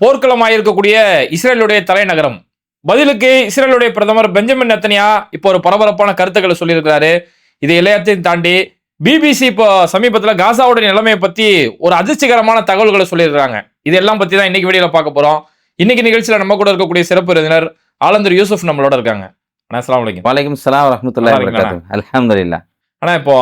போர்க்களமாக இருக்கக்கூடிய இஸ்ரேலுடைய தலைநகரம். பதிலுக்கு இஸ்ரேலுடைய பிரதமர் பெஞ்சமின் நெத்தனியா இப்போ ஒரு பரபரப்பான கருத்துக்களை சொல்லியிருக்கிறாரு. இது எல்லாத்தையும் தாண்டி பிபிசி இப்போ சமீபத்தில் காசாவுடைய நிலைமையை பத்தி ஒரு அதிர்ச்சிகரமான தகவல்களை சொல்லியிருக்காங்க இது எல்லாம் பத்தி தான் இன்னைக்கு வீடியோல பார்க்க போறோம். இன்னைக்கு நிகழ்ச்சியில நம்ம கூட இருக்கக்கூடிய சிறப்பு விருந்தினர் ஆலந்தர் யூசுப் நம்மளோட இருக்காங்க. அண்ணா அஸ்ஸலாமு அலைக்கும். வலைக்கும் சலாம் வரமத்துல்லாஹி நல்லா இருக்கீங்களா? வரகாத்து அல்ஹம்துலில்லா. ஆனா இப்போ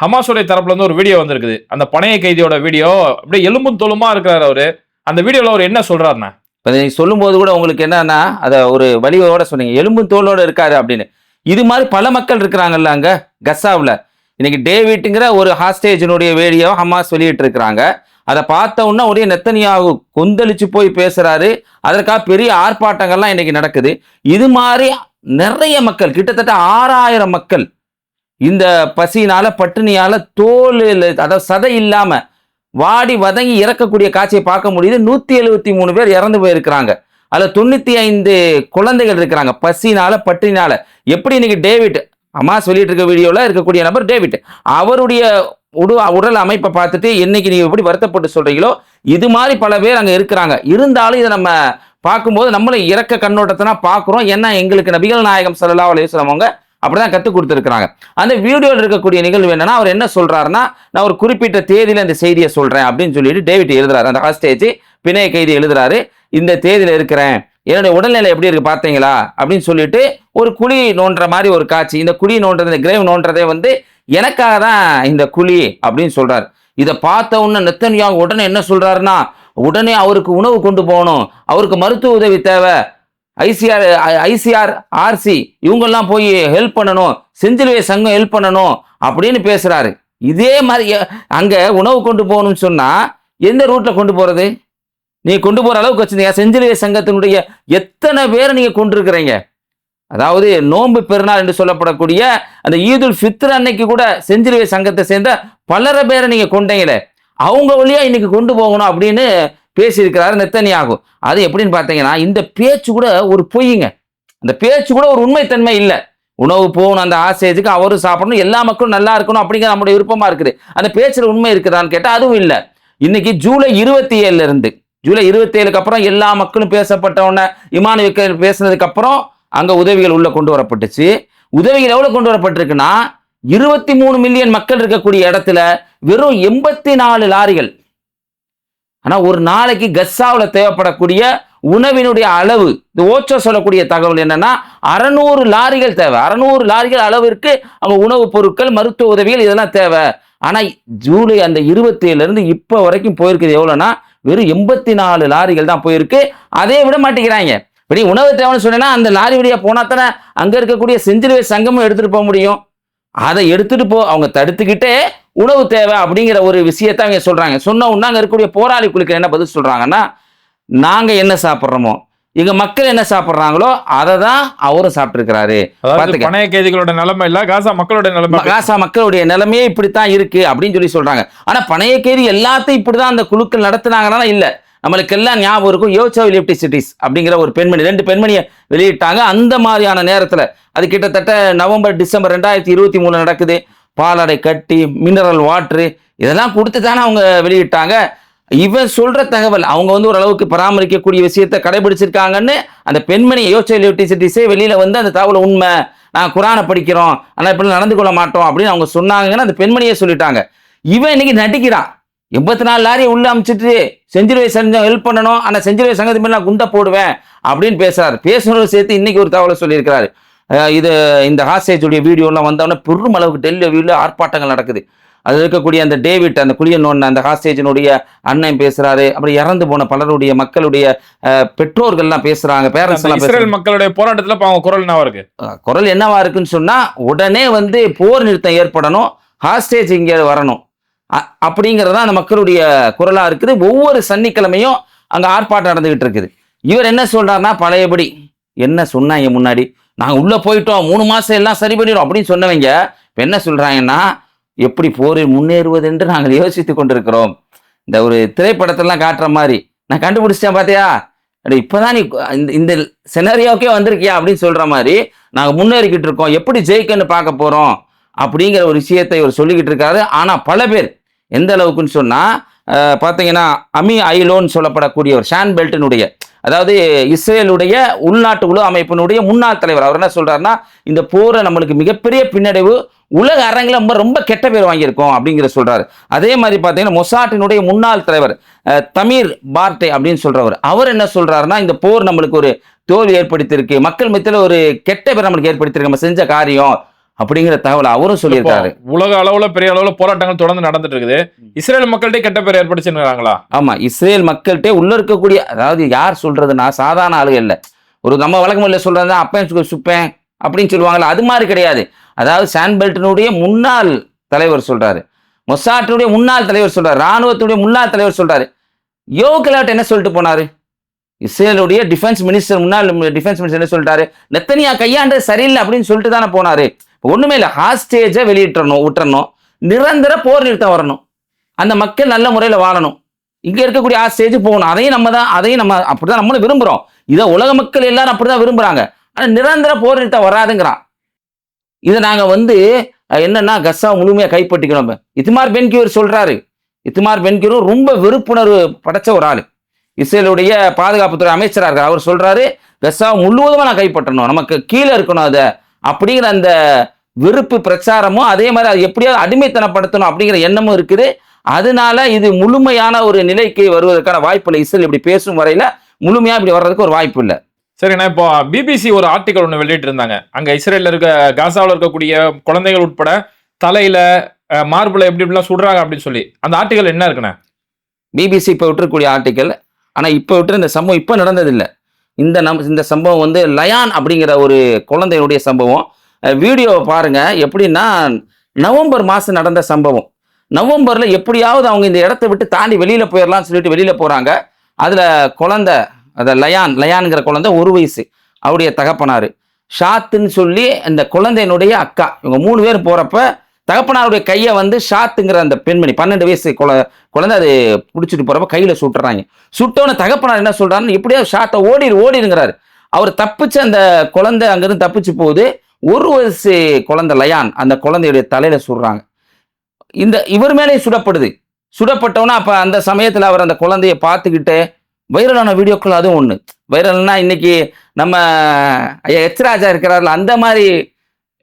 ஹமாஸோடைய தரப்புல இருந்து ஒரு வீடியோ வந்திருக்குது. அந்த பணைய கைதியோட வீடியோ அப்படியே எலும்பும் தோலுமா இருக்கிறாரு அவரு. அந்த வீடியோல அவர் என்ன சொல்றாருண்ணா? இப்போ நீங்கள் சொல்லும்போது கூட உங்களுக்கு என்னன்னா அதை ஒரு வலியோட சொன்னீங்க. எலும்பு தோலோடு இருக்காரு அப்படின்னு. இது மாதிரி பல மக்கள் இருக்கிறாங்கல்ல அங்க கசாவில் இன்னைக்கு டேவிட்டுங்கிற ஒரு ஹாஸ்டேஜினுடைய வேடியோ ஹமாஸ் வெளியிட்டு இருக்கிறாங்க அதை பார்த்த உடனே ஒரே நெத்தனியாவு கொந்தளிச்சு போய் பேசுறாரு. அதற்காக பெரிய ஆர்ப்பாட்டங்கள்லாம் இன்னைக்கு நடக்குது. இது மாதிரி நிறைய மக்கள் கிட்டத்தட்ட ஆறாயிரம் மக்கள் இந்த பசியினால பட்டினியால தோல் அதாவது சதை இல்லாமல் வாடி வதங்கி இறக்கக்கூடிய காட்சியை பார்க்க முடியுது. நூற்றி எழுபத்தி மூணு பேர் இறந்து போயிருக்கிறாங்க. அதில் தொண்ணூற்றி ஐந்து குழந்தைகள் இருக்கிறாங்க. பசினால பட்டினினால. எப்படி இன்னைக்கு டேவிட் அம்மா சொல்லிட்டு இருக்க வீடியோவில் இருக்கக்கூடிய நபர் டேவிட் அவருடைய உடு உடல் அமைப்பை பார்த்துட்டு என்னைக்கு நீங்கள் எப்படி வருத்தப்பட்டு சொல்கிறீங்களோ இது மாதிரி பல பேர் அங்கே இருக்கிறாங்க. இருந்தாலும் இதை நம்ம பார்க்கும்போது நம்மளும் இறக்க கண்ணோட்டத்தினா பார்க்குறோம். ஏன்னா எங்களுக்கு நபிகள் நாயகம் ஸல்லல்லாஹு அலைஹி அவங்க அப்படிதான் கற்றுக் கொடுத்துருக்குறாங்க. அந்த வீடியோவில் இருக்கக்கூடிய நிகழ்வு என்னன்னா அவர் என்ன சொல்றாருன்னா நான் ஒரு குறிப்பிட்ட தேதியில இந்த செய்தியை சொல்றேன் அப்படின்னு சொல்லிட்டு டேவிட் எழுதுறாரு. அந்த ஹாஸ்டேஜ் பிணைய கைதி எழுதுறாரு இந்த தேதியில இருக்கிறேன். என்னுடைய உடல்நிலை எப்படி இருக்கு பார்த்தீங்களா? அப்படின்னு சொல்லிட்டு ஒரு குழி நோண்டுற மாதிரி ஒரு காட்சி இந்த குழி நோண்டுறது இந்த கிரேவ் நோண்டுறதே வந்து எனக்காக தான் இந்த குழி அப்படின்னு சொல்றாரு. இதை பார்த்த உடனே நெத்தன்யா உடனே என்ன சொல்றாருன்னா உடனே அவருக்கு உணவு கொண்டு போகணும். அவருக்கு மருத்துவ உதவி தேவை. ஐசிஆர் ஐசிஆர் ஆர்சி இவங்கெல்லாம் போய் ஹெல்ப் பண்ணணும் செஞ்சிலுவை சங்கம் ஹெல்ப் பண்ணணும் அப்படின்னு பேசுகிறாரு இதே மாதிரி அங்கே உணவு கொண்டு போகணும்னு சொன்னால் எந்த ரூட்டில் கொண்டு போகிறது நீ கொண்டு போகிற அளவுக்கு வச்சிருந்தீங்க செஞ்சிலுவை சங்கத்தினுடைய எத்தனை பேரை நீங்கள் கொண்டிருக்கிறீங்க அதாவது நோன்பு பெருநாள் என்று சொல்லப்படக்கூடிய அந்த ஈதுல் ஃபித்ர் அன்னைக்கு கூட செஞ்சிலுவை சங்கத்தை சேர்ந்த பலரை பேரை நீங்கள் கொண்டீங்களே. அவங்க வழியாக இன்னைக்கு கொண்டு போகணும் அப்படின்னு பேசியிருக்கிறாரு நெத்தனியாகும் அது எப்படின்னு பார்த்தீங்கன்னா இந்த பேச்சு கூட ஒரு பொய்யுங்க அந்த பேச்சு கூட ஒரு உண்மைத்தன்மை இல்லை. உணவு போகணும் அந்த ஆசையத்துக்கு அவரும் சாப்பிடணும் எல்லா மக்களும் நல்லா இருக்கணும் அப்படிங்கிற நம்முடைய விருப்பமாக இருக்குது. அந்த பேச்சில் உண்மை இருக்குதான்னு கேட்டால் அதுவும் இல்லை. இன்னைக்கு ஜூலை இருபத்தி ஏழுலேருந்து ஜூலை இருபத்தி ஏழுக்கு அப்புறம் எல்லா மக்களும் பேசப்பட்டவுடனே விமான இமானு பேசுனதுக்கு அப்புறம் அங்கே உதவிகள் உள்ளே கொண்டு வரப்பட்டுச்சு. உதவிகள் எவ்வளோ கொண்டு வரப்பட்டிருக்குன்னா இருபத்தி மூணு மில்லியன் மக்கள் இருக்கக்கூடிய இடத்துல வெறும் எண்பத்தி நாலு லாரிகள் ஆனா ஒரு நாளைக்கு கஸ்ஸாவில் தேவைப்படக்கூடிய உணவினுடைய அளவு இந்த ஓச்சோ சொல்லக்கூடிய தகவல் என்னன்னா அறநூறு லாரிகள் தேவை. அறநூறு லாரிகள் அளவிற்கு அவங்க உணவுப் பொருட்கள் மருத்துவ உதவிகள் இதெல்லாம் தேவை. ஆனா ஜூலை அந்த இருபத்தி இப்போ வரைக்கும் போயிருக்குது எவ்வளோன்னா வெறும் எண்பத்தி நாலு லாரிகள் தான் போயிருக்கு. அதே விட மாட்டேங்கிறாங்க. இப்படி உணவு தேவைன்னு சொன்னேன்னா அந்த லாரி வழியாக போனா தானே அங்கே இருக்கக்கூடிய செஞ்சிலுவை சங்கமும் எடுத்துகிட்டு போக முடியும். அதை எடுத்துகிட்டு போ அவங்க தடுத்துக்கிட்டே உணவு தேவை அப்படிங்கிற ஒரு விஷயத்த அவங்க சொல்றாங்க. சொன்ன உடனே அங்க இருக்கக்கூடிய போராளி குழுக்கள் என்ன பதில் சொல்றாங்கன்னா நாங்க என்ன சாப்பிட்றோமோ எங்க மக்கள் என்ன சாப்பிட்றாங்களோ அதை தான் அவரும் சாப்பிட்டுருக்கிறாரு. பணைய கைதிகளோட நிலைமை இல்ல காசா மக்களோட நிலைமை காசா மக்களுடைய நிலைமையே இப்படித்தான் இருக்கு அப்படின்னு சொல்லி சொல்றாங்க. ஆனா பணைய கேரி எல்லாத்தையும் இப்படிதான் அந்த குழுக்கள் நடத்துனாங்கன்னா இல்ல. நம்மளுக்கு எல்லாம் ஞாபகம் இருக்கும் யோசோ எலக்ட்ரிசிட்டிஸ் அப்படிங்கிற ஒரு பெண்மணி ரெண்டு பெண்மணியை வெளியிட்டாங்க. அந்த மாதிரியான நேரத்துல அது கிட்டத்தட்ட நவம்பர் டிசம்பர் ரெண்டாயிரத்தி இருபத்தி மூணு நடக்குது. பாலடை கட்டி மினரல் வாட்ரு இதெல்லாம் கொடுத்து தானே அவங்க வெளியிட்டாங்க. இவன் சொல்ற தகவல் அவங்க வந்து ஓரளவுக்கு பராமரிக்கக்கூடிய விஷயத்தை கடைபிடிச்சிருக்காங்கன்னு அந்த பெண்மணி யோசோ எலக்ட்ரிசிட்டிஸே வெளியில வந்து அந்த தகவல் உண்மை. நான் குரானை படிக்கிறோம் ஆனால் இப்படி நடந்து கொள்ள மாட்டோம் அப்படின்னு அவங்க சொன்னாங்கன்னு அந்த பெண்மணியே சொல்லிட்டாங்க. இவன் இன்னைக்கு நடிக்கிறான். எண்பத்தி நாலு லாரியை உள்ள அமைச்சிட்டு செஞ்சிலுவை சங்கம் ஹெல்ப் பண்ணணும் ஆனால் செஞ்சிலுவை சங்கத்து மேலே நான் குண்டை போடுவேன் அப்படின்னு பேசுறாரு. பேசுனதை சேர்த்து இன்னைக்கு ஒரு தகவலை சொல்லியிருக்கிறாரு. இது இந்த ஹாஸ்டேஜுடைய வீடியோலாம் வந்தவொடனே பெரும் அளவுக்கு டெல்லியில் ஆர்ப்பாட்டங்கள் நடக்குது. அது இருக்கக்கூடிய அந்த டேவிட் அந்த குளியனோன் அந்த ஹாஸ்டேஜினுடைய அண்ணன் பேசுறாரு. அப்புறம் இறந்து போன பலருடைய மக்களுடைய பெற்றோர்கள்லாம் பேசுறாங்க பேரண்ட்ஸ் எல்லாம் பேசுறாங்க. இஸ்ரேல் மக்களுடைய போராட்டத்துல இப்ப அவங்க குரல் என்னவா இருக்கு? குரல் என்னவா இருக்குன்னு சொன்னா உடனே வந்து போர் நிறுத்தம் ஏற்படணும் ஹாஸ்டேஜ் இங்கே வரணும். அப்படிங்கிறது தான் அந்த மக்களுடைய குரலா இருக்குது. ஒவ்வொரு சனிக்கிழமையும் அங்க ஆர்ப்பாட்டம் நடந்துகிட்டு இருக்குது. இவர் என்ன சொல்றாருன்னா பழையபடி. என்ன சொன்னாங்க முன்னாடி? நாங்கள் உள்ளே போயிட்டோம் மூணு மாதம் எல்லாம் சரி பண்ணிடும் அப்படின்னு சொன்னவங்க இப்போ என்ன சொல்கிறாங்கன்னா எப்படி போரில் முன்னேறுவது என்று நாங்கள் யோசித்து கொண்டிருக்கிறோம். இந்த ஒரு திரைப்படத்தெல்லாம் காட்டுற மாதிரி. நான் கண்டுபிடிச்சிட்டேன் பார்த்தியா இப்போதான் நீ இந்த இந்த செனரியோக்கே வந்திருக்கியா அப்படின்னு சொல்கிற மாதிரி நாங்கள் முன்னேறிக்கிட்டு இருக்கோம். எப்படி ஜெயிக்கன்னு பார்க்க போகிறோம் அப்படிங்கிற ஒரு விஷயத்தை இவர் சொல்லிக்கிட்டு இருக்காரு. ஆனால் பல பேர் எந்த அளவுக்குன்னு சொன்னால் பார்த்தீங்கன்னா அமி ஐலோன்னு சொல்லப்படக்கூடிய ஒரு ஷான் பெல்ட்டினுடைய அதாவது இஸ்ரேலுடைய உள்நாட்டு உலக அமைப்பினுடைய முன்னாள் தலைவர். அவர் என்ன சொல்றாருன்னா இந்த போரை நம்மளுக்கு மிகப்பெரிய பின்னடைவு உலக அரங்கில் ரொம்ப ரொம்ப கெட்ட பேர் வாங்கியிருக்கோம் அப்படிங்கிற சொல்றாரு. அதே மாதிரி பார்த்தீங்கன்னா மொசாட்டினுடைய முன்னாள் தலைவர் அஹ், தமிர் பார்டே அப்படின்னு சொல்றவர். அவர் என்ன சொல்றாருன்னா இந்த போர் நம்மளுக்கு ஒரு தோல்வி ஏற்படுத்தியிருக்கு. மக்கள் மத்தியில் ஒரு கெட்ட பேர் நம்மளுக்கு ஏற்படுத்தியிருக்கு. நம்ம செஞ்ச காரியம் அப்படிங்கிற தகவல் அவரும் சொல்லியிருக்காரு. உலக அளவுல பெரிய அளவுல போராட்டங்கள் தொடர்ந்து நடந்துட்டு இருக்குது. இஸ்ரேல் மக்கள்கிட்ட கெட்ட பேர் ஏற்படுச்சுங்கிறாங்களா ஆமா இஸ்ரேல் மக்கள்கிட்ட உள்ள இருக்கக்கூடிய அதாவது யார் சொல்றதுன்னா சாதாரண ஆளுங்க இல்லை. ஒரு நம்ம வழக்கமுள்ள சொல்றது அப்பேன் சுப்பேன் அப்படின்னு சொல்லுவாங்கல்ல அது மாதிரி கிடையாது. அதாவது சான்பெல்ட்டினுடைய முன்னாள் தலைவர் சொல்றாரு. மொசாட்டினுடைய முன்னாள் தலைவர் சொல்றாரு. ராணுவத்தினுடைய முன்னாள் தலைவர் சொல்றாரு. யோகலாட் என்ன சொல்லிட்டு போனாரு? இஸ்ரேலுடைய டிஃபென்ஸ் மினிஸ்டர் முன்னாள் டிஃபென்ஸ் மினிஸ்டர் என்ன சொல்லிட்டாரு? நெத்தனியா கையாண்டது சரியில்லை அப்படின்னு சொல்லிட்டு தானே போனாரு. ஒன்றுமே இல்லை ஹாஸ்டேஜை வெளியிட்டணும் விட்டுறணும். நிரந்தர போர் நிறுத்தம் வரணும். அந்த மக்கள் நல்ல முறையில் வாழணும். இங்கே இருக்கக்கூடிய ஹாஸ்டேஜ் போகணும். அதையும் நம்ம தான் அதையும் நம்ம அப்படி தான் நம்மளும் விரும்புகிறோம் இதை உலக மக்கள் எல்லாரும் அப்படிதான் விரும்புகிறாங்க ஆனால் நிரந்தர போர் நிறுத்தம் வராதுங்கிறான். இதை நாங்கள் வந்து என்னன்னா கஸ்ஸா முழுமையாக கைப்பற்றிக்கணும் இத்துமார் பென்கியூர் சொல்கிறாரு இத்துமார் பென்கியூரும் ரொம்ப வெறுப்புணர்வு படைச்ச ஒரு ஆள். இஸ்ரேலுடைய பாதுகாப்புத்துறை அமைச்சராக இருக்கார். அவர் சொல்கிறாரு கஸ்ஸா முழுவதுமாக நான் கைப்பற்றணும். நமக்கு கீழே இருக்கணும் அதை. அப்படிங்கிற அந்த வெறுப்பு பிரச்சாரமும் அதே மாதிரி அது எப்படியாவது அடிமைத்தனப்படுத்தணும் அப்படிங்கிற எண்ணமும் இருக்குது. அதனால இது முழுமையான ஒரு நிலைக்கு வருவதற்கான வாய்ப்பு இல்லை இஸ்ரேல் இப்படி பேசும் வரையில முழுமையா இப்படி வர்றதுக்கு ஒரு வாய்ப்பு இல்லை. சரிண்ணா இப்போ பிபிசி ஒரு ஆர்டிகல் ஒன்று வெளியிட்டு இருந்தாங்க. அங்க இஸ்ரேல்ல இருக்க காசாவில் இருக்கக்கூடிய குழந்தைகள் உட்பட தலையில மார்புல எப்படி இப்படிலாம் சுடுறாங்க அப்படின்னு சொல்லி. அந்த ஆர்டிகல் என்ன இருக்குண்ணே? பிபிசி இப்போ விட்டுருக்கூடிய ஆர்டிக்கல் ஆனால் இப்போ விட்டு இந்த சம்பவம் இப்போ நடந்ததில்லை. இந்த நம் இந்த சம்பவம் வந்து லயான் அப்படிங்கிற ஒரு குழந்தையுடைய சம்பவம். வீடியோவை பாருங்கள் எப்படின்னா நவம்பர் மாதம் நடந்த சம்பவம். நவம்பரில் எப்படியாவது அவங்க இந்த இடத்த விட்டு தாண்டி வெளியில் போயிடலாம்னு சொல்லிட்டு வெளியில் போகிறாங்க அதில் குழந்த அந்த லயான் லயான்ங்கிற குழந்தை ஒரு வயசு. அவருடைய தகப்பனார். ஷாத்துன்னு சொல்லி அந்த குழந்தையினுடைய அக்கா. இவங்க மூணு பேர் போகிறப்ப தகப்பனாருடைய கையை வந்து ஷாத்துங்கிற அந்த பெண்மணி பன்னெண்டு வயசு குழ குழந்தை அது பிடிச்சிட்டு போகிறப்ப கையில் சுட்டுறாங்க. சுட்டோன்னு தகப்பனார் என்ன சொல்கிறாருன்னு எப்படியாவது ஷாத்தை ஓடிடு ஓடிடுங்கிறாரு அவர் தப்பிச்சு அந்த குழந்தை அங்கேருந்து தப்பிச்சு போகுது. ஒரு வயசு குழந்தை லயான் அந்த குழந்தையுடைய தலையில சுடுறாங்க. இந்த இவர் மேலே சுடப்படுது. சுடப்பட்டவனா அப்போ அந்த சமயத்தில் அவர் அந்த குழந்தைய பார்த்துக்கிட்டு வைரலான வீடியோக்கள் அதுவும் ஒன்று வைரல்னா இன்னைக்கு நம்ம ஐயா எச்ராஜா இருக்கிறார்ல அந்த மாதிரி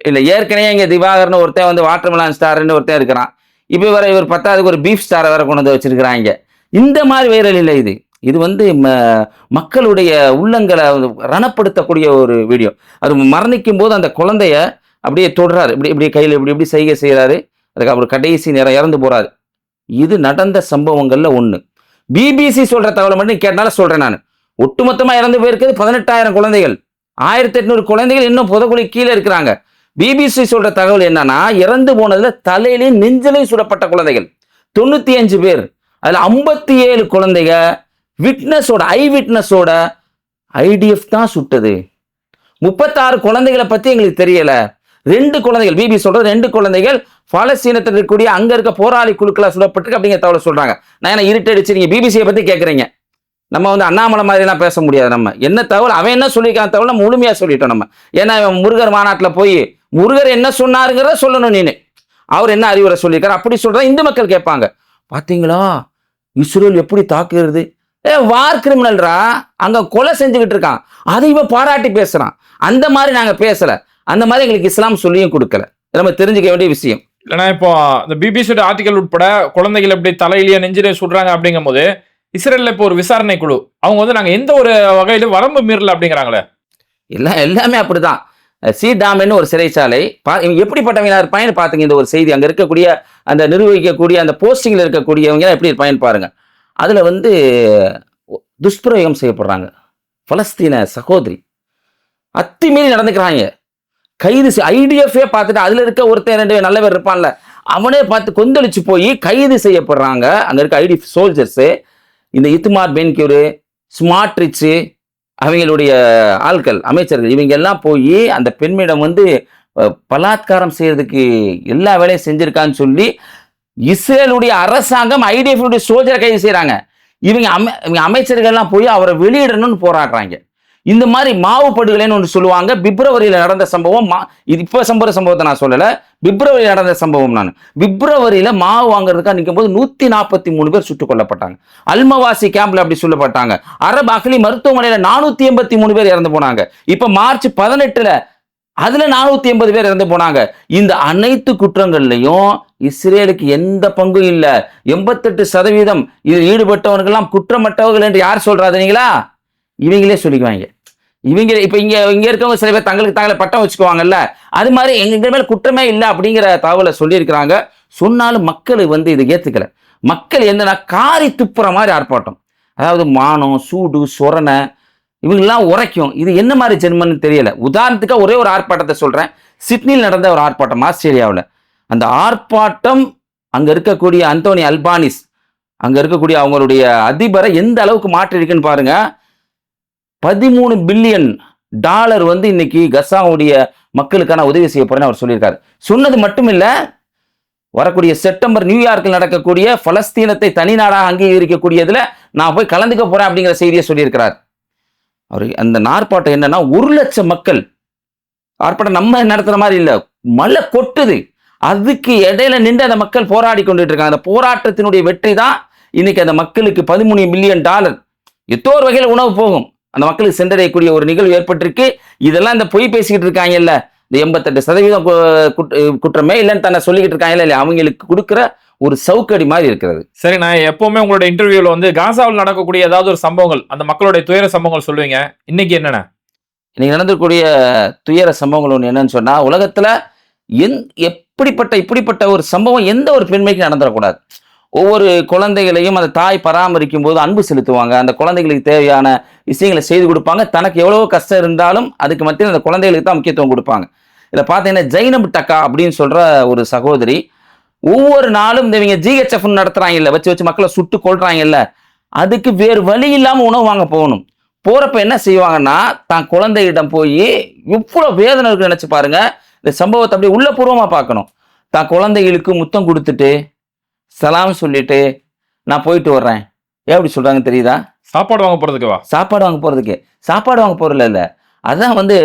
இல்லை ஏற்கனவே இங்கே திவாகர்னு ஒருத்தன் வந்து வாட்டர்மெலான் ஸ்டார்னு ஒருத்தன் இருக்கிறான். இப்போ வர இவர் பத்தாவதுக்கு ஒரு பீஃப் ஸ்டாரை வேற கொண்டு வந்து வச்சிருக்கிறாங்க. இந்த மாதிரி வைரல் இல்லை இது. இது வந்து ம- மக்களுடைய உள்ளங்களை ரணப்படுத்தக்கூடிய ஒரு வீடியோ. அது மரணிக்கும் போது அந்த குழந்தைய அப்படியே தொடுறாரு. இப்படி இப்படி கையில் இப்படி இப்படி செய்கை செய்கிறாரு அதுக்கு அவர் கடைசி நேரம் இறந்து போகிறாரு இது நடந்த சம்பவங்களில் ஒன்று பிபிசி சொல்கிற தகவலை மட்டும் கேட்டாலும் சொல்கிறேன் நான். ஒட்டுமொத்தமாக இறந்து போயிருக்கிறது பதினெட்டாயிரம் குழந்தைகள். ஆயிரத்தி எட்நூறு குழந்தைகள் இன்னும் புதக்குழி கீழே இருக்கிறாங்க. பிபிசி சொல்கிற தகவல் என்னன்னா இறந்து போனதில் தலையிலையும் நெஞ்சிலையும் சுடப்பட்ட குழந்தைகள். தொண்ணூற்றி அஞ்சு பேர். அதில் ஐம்பத்தி ஏழு குழந்தைங்க விட்னஸோட ஐ விட்னஸோட ஐடிஎஃப் தான் சுட்டது. முப்பத்தாறு குழந்தைகளை பத்தி எங்களுக்கு தெரியல. ரெண்டு குழந்தைகள் பிபி சொல்றது ரெண்டு குழந்தைகள் பாலஸ்தீனத்தில் இருக்கக்கூடிய அங்க இருக்க போராளி குழுக்களா சுடப்பட்டிருக்கு அப்படிங்கிற தகவலை சொல்றாங்க. நான் என்ன இருட்டடிச்சு நீங்க பிபிசியை பத்தி கேட்குறீங்க நம்ம வந்து அண்ணாமலை மாதிரிலாம் பேச முடியாது நம்ம. என்ன தகவல்? அவன் என்ன சொல்லியிருக்கான் தகவல் நம்ம முழுமையாக சொல்லிட்டோம் நம்ம. ஏன்னா முருகர் மாநாட்டில் போய் முருகர் என்ன சொன்னாருங்கிறத சொல்லணும் நீனு. அவர் என்ன அறிவுரை சொல்லியிருக்காரு? அப்படி சொல்றா இந்து மக்கள் கேட்பாங்க. பாத்தீங்களா? இஸ்ரோல் எப்படி தாக்குறது ஏ வார் கிரிமினல்ரா? அங்க கொலை செஞ்சுக்கிட்டு இருக்கான். அதை இவன் பாராட்டி பேசுறான். அந்த மாதிரி நாங்க பேசல. அந்த மாதிரி எங்களுக்கு இஸ்லாம் சொல்லியும் கொடுக்கல. நம்ம தெரிஞ்சுக்க வேண்டிய விஷயம். இல்லைன்னா இப்போ இந்த பிபிசியோட ஆர்டிகல் உட்பட குழந்தைகள் எப்படி தலையிலேயே நெஞ்சிலே சுடுறாங்க அப்படிங்கும் போது இஸ்ரேல்ல இப்போ ஒரு விசாரணை குழு. அவங்க வந்து நாங்க எந்த ஒரு வகையிலும் வரம்பு மீறல அப்படிங்கிறாங்களே. எல்லாம் எல்லாமே அப்படிதான். சி. டாம்னு ஒரு சிறைச்சாலை பா இவங்க எப்படிப்பட்டவங்களா இருப்பாங்கன்னு பார்த்துங்க இந்த ஒரு செய்தி. அங்கே இருக்கக்கூடிய அந்த நிர்வகிக்கக்கூடிய அந்த போஸ்டிங்கில் இருக்கக்கூடியவங்க எப்படி இருப்பாங்கன்னு பாருங்க. அதில் வந்து துஷ்பிரயோகம் செய்யப்படுறாங்க. பலஸ்தீன சகோதரி. அத்துமீறி நடந்துக்கிறாங்க. கைது ஐடிஎஃப்ஏ பார்த்துட்டு அதில் இருக்க ஒருத்தன் ரெண்டு நல்ல பேர் இருப்பான்ல அவனே பார்த்து கொந்தளிச்சு போய் கைது செய்யப்படுறாங்க. அங்கே இருக்க ஐடி சோல்ஜர்ஸு இந்த இத்துமார் பென்கியூரு ஸ்மார்ட் ரிச்சு அவங்களுடைய ஆட்கள் அமைச்சர்கள் இவங்க எல்லாம் போய் அந்த பெண்ணிடம் வந்து பலாத்காரம் செய்யறதுக்கு எல்லா வேலையும் செஞ்சிருக்கான்னு சொல்லி இஸ்ரேலுடைய அரசாங்கம் ஐடிஎஃப்டைய சோல்ஜரை கைது செய்கிறாங்க இவங்க அமை இவங்க அமைச்சர்கள்லாம் போய் அவரை வெளியிடணும்னு போராடுறாங்க. இந்த மாதிரி மாவு படுகொலைன்னு ஒன்று சொல்லுவாங்க. பிப்ரவரியில் நடந்த சம்பவம் மா இது இப்போ சம்பவ சம்பவத்தை நான் சொல்லலை. பிப்ரவரியில் நடந்த சம்பவம் நான். பிப்ரவரியில் மாவு வாங்குறதுக்காக நிற்கும் போது நூற்றி நாற்பத்தி மூணு பேர் சுட்டுக் கொல்லப்பட்டாங்க. அல்மவாசி கேம்பில் அப்படி சொல்லப்பட்டாங்க. அரபு அகலி மருத்துவமனையில் நானூற்றி எண்பத்தி மூணு பேர் இறந்து போனாங்க. இப்போ மார்ச் பதினெட்டில் அதுல நானூத்தி எண்பது பேர் இறந்து போனாங்க. இந்த அனைத்து குற்றங்கள்லையும் இஸ்ரேலுக்கு எந்த பங்கும் இல்லை. எண்பத்தெட்டு சதவீதம் இதில் ஈடுபட்டவர்கள்லாம் குற்றமற்றவர்கள் என்று யார் சொல்றாதுங்களா இவங்களே சொல்லிக்குவாங்க. இவங்க இப்ப இங்க இங்க இருக்கவங்க சில பேர் தங்களுக்கு தங்களை பட்டம் வச்சுக்குவாங்கல்ல. அது மாதிரி எங்க மேல குற்றமே இல்லை அப்படிங்கிற தகவலை சொல்லியிருக்கிறாங்க. சொன்னாலும் மக்கள் வந்து இதை ஏத்துக்கல. மக்கள் என்னன்னா காரி துப்புற மாதிரி ஆர்ப்பாட்டம். அதாவது மானம் சூடு சொரணை இவங்கெல்லாம் உரைக்கும். இது என்ன மாதிரி ஜென்மன்னு தெரியல. உதாரணத்துக்கு ஒரே ஒரு ஆர்ப்பாட்டத்தை சொல்றேன். சிட்னியில் நடந்த ஒரு ஆர்ப்பாட்டம் ஆஸ்திரேலியாவில். அந்த ஆர்ப்பாட்டம் அங்க இருக்கக்கூடிய அந்தோனி அல்பானிஸ் அங்க இருக்கக்கூடிய அவங்களுடைய அதிபரை எந்த அளவுக்கு மாற்றி இருக்குன்னு பாருங்க. பதிமூணு பில்லியன் டாலர் வந்து இன்னைக்கு கசாவுடைய மக்களுக்கான உதவி செய்ய போறேன்னு அவர் சொல்லியிருக்காரு. சொன்னது மட்டும் இல்ல வரக்கூடிய செப்டம்பர் நியூயார்க்கில் நடக்கக்கூடிய பலஸ்தீனத்தை தனி நாடாக அங்கீகரிக்கக்கூடியதுல நான் போய் கலந்துக்க போறேன் அப்படிங்கிற செய்தியை சொல்லியிருக்கிறார். அவர் அந்த நார்ப்பாட்டம் என்னன்னா ஒரு லட்சம் மக்கள் ஆர்ப்பாட்டம் நம்ம நடத்துகிற மாதிரி இல்லை மழை கொட்டுது. அதுக்கு இடையில நின்று அந்த மக்கள் போராடி கொண்டுட்டு இருக்காங்க அந்த போராட்டத்தினுடைய வெற்றி தான் இன்னைக்கு அந்த மக்களுக்கு பதிமூணு மில்லியன் டாலர் எத்தோ ஒரு வகையில் உணவு போகும். அந்த மக்களுக்கு சென்றடையக்கூடிய ஒரு நிகழ்வு ஏற்பட்டிருக்கு. இதெல்லாம் இந்த பொய் பேசிக்கிட்டு இருக்காங்கல்ல இந்த எண்பத்தெட்டு சதவீதம் கு- குற்றமே இல்லைன்னு தன்னை சொல்லிக்கிட்டு இருக்காங்கல்ல அவங்களுக்கு கொடுக்குற ஒரு சவுக்கடி மாதிரி இருக்கிறது. சரி நான் எப்பவுமே உங்களோட இன்டர்வியூல வந்து காசாவில் நடக்கக்கூடிய ஏதாவது ஒரு சம்பவங்கள் அந்த மக்களுடைய துயர சம்பவங்கள் சொல்லுவீங்க. இன்னைக்கு என்னென்ன? இன்னைக்கு நடந்திருக்கக்கூடிய துயர சம்பவங்கள் ஒன்று என்னன்னு சொன்னா உலகத்துல எந் எப்படிப்பட்ட இப்படிப்பட்ட ஒரு சம்பவம் எந்த ஒரு பெண்மைக்கு நடந்துடக்கூடாது. ஒவ்வொரு குழந்தைகளையும் அந்த தாய் பராமரிக்கும் போது அன்பு செலுத்துவாங்க. அந்த குழந்தைகளுக்கு தேவையான விஷயங்களை செய்து கொடுப்பாங்க. தனக்கு எவ்வளவோ கஷ்டம் இருந்தாலும் அதுக்கு மத்தியில் அந்த குழந்தைகளுக்கு தான் முக்கியத்துவம் கொடுப்பாங்க. இதில் பார்த்தீங்கன்னா ஜைனப் டக்கா அப்படின்னு சொல்ற ஒரு சகோதரி ஒவ்வொரு நாளும் இந்த இவங்க ஜிஹெச்எஃப் நடத்துறாங்கல்ல வச்சு வச்சு மக்களை சுட்டு கொள்றாங்கல்ல அதுக்கு வேறு வழி இல்லாம உணவு வாங்க போகணும். போறப்ப என்ன செய்வாங்கன்னா தான் குழந்தையிடம் போய் எவ்வளவு வேதனை இருக்கு நினைச்சு பாருங்க. இந்த சம்பவத்தை அப்படியே உள்ளபூர்வமா பார்க்கணும். தான் குழந்தைகளுக்கு முத்தம் கொடுத்துட்டு சலாம் சொல்லிட்டு நான் போயிட்டு வர்றேன். ஏன் அப்படி சொல்றாங்க தெரியுதா? சாப்பாடு வாங்க போறதுக்கு வா. சாப்பாடு வாங்க போறதுக்கு. சாப்பாடு வாங்க போறதுல இல்ல. அதான் வந்து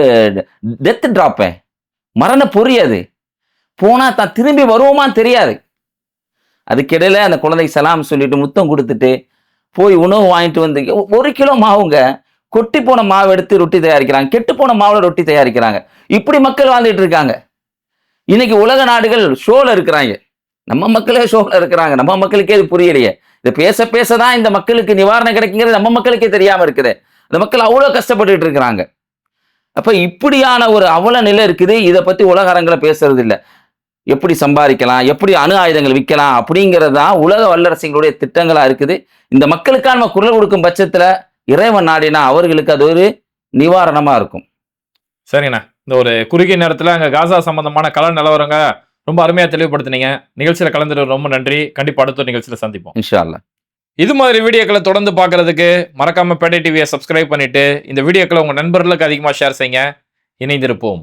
டெத் டிராப்பே மரண பொறி அது. போனால் தான் திரும்பி வருவோமான்னு தெரியாது. அதுக்கிடையில் அந்த குழந்தைக்கு சலாம் சொல்லிட்டு முத்தம் கொடுத்துட்டு போய் உணவு வாங்கிட்டு வந்து ஒரு கிலோ மாவுங்க கொட்டி போன மாவு எடுத்து ரொட்டி தயாரிக்கிறாங்க. கெட்டு போன மாவில் ரொட்டி தயாரிக்கிறாங்க. இப்படி மக்கள் வாழ்ந்துட்டு இருக்காங்க. இன்னைக்கு உலக நாடுகள் ஷோவில் இருக்கிறாங்க. நம்ம மக்களே ஷோவில் இருக்கிறாங்க. நம்ம மக்களுக்கே இது புரியலையே. இதை பேச பேச தான் இந்த மக்களுக்கு நிவாரணம் கிடைக்குங்கிறது நம்ம மக்களுக்கே தெரியாமல் இருக்குது. அந்த மக்கள் அவ்வளோ கஷ்டப்பட்டுட்டு இருக்கிறாங்க. அப்போ இப்படியான ஒரு அவல நிலை இருக்குது. இதை பற்றி உலக அரங்கில் பேசுறது இல்லை எப்படி சம்பாதிக்கலாம் எப்படி அணு ஆயுதங்கள் விற்கலாம் அப்படிங்கிறது தான் உலக வல்லரசுகளுடைய திட்டங்களா இருக்குது. இந்த மக்களுக்கான நம்ம குரல் கொடுக்கும் பட்சத்துல இறைவன் நாடினா அவர்களுக்கு அது ஒரு நிவாரணமா இருக்கும். சரிங்கண்ணா இந்த ஒரு குறுகிய நேரத்துல அங்க காசா சம்பந்தமான கல நிலவரங்க ரொம்ப அருமையா தெளிவுபடுத்துனீங்க. நிகழ்ச்சியில கலந்துட்டு ரொம்ப நன்றி. கண்டிப்பா அடுத்த ஒரு நிகழ்ச்சியில சந்திப்போம். இன்ஷா அல்லாஹ் இது மாதிரி வீடியோக்களை தொடர்ந்து பார்க்கறதுக்கு மறக்காம பேட்டை டிவியை சப்ஸ்கிரைப் பண்ணிட்டு இந்த வீடியோக்களை உங்க நண்பர்களுக்கு அதிகமா ஷேர் செய்யுங்க. இணைந்திருப்போம்.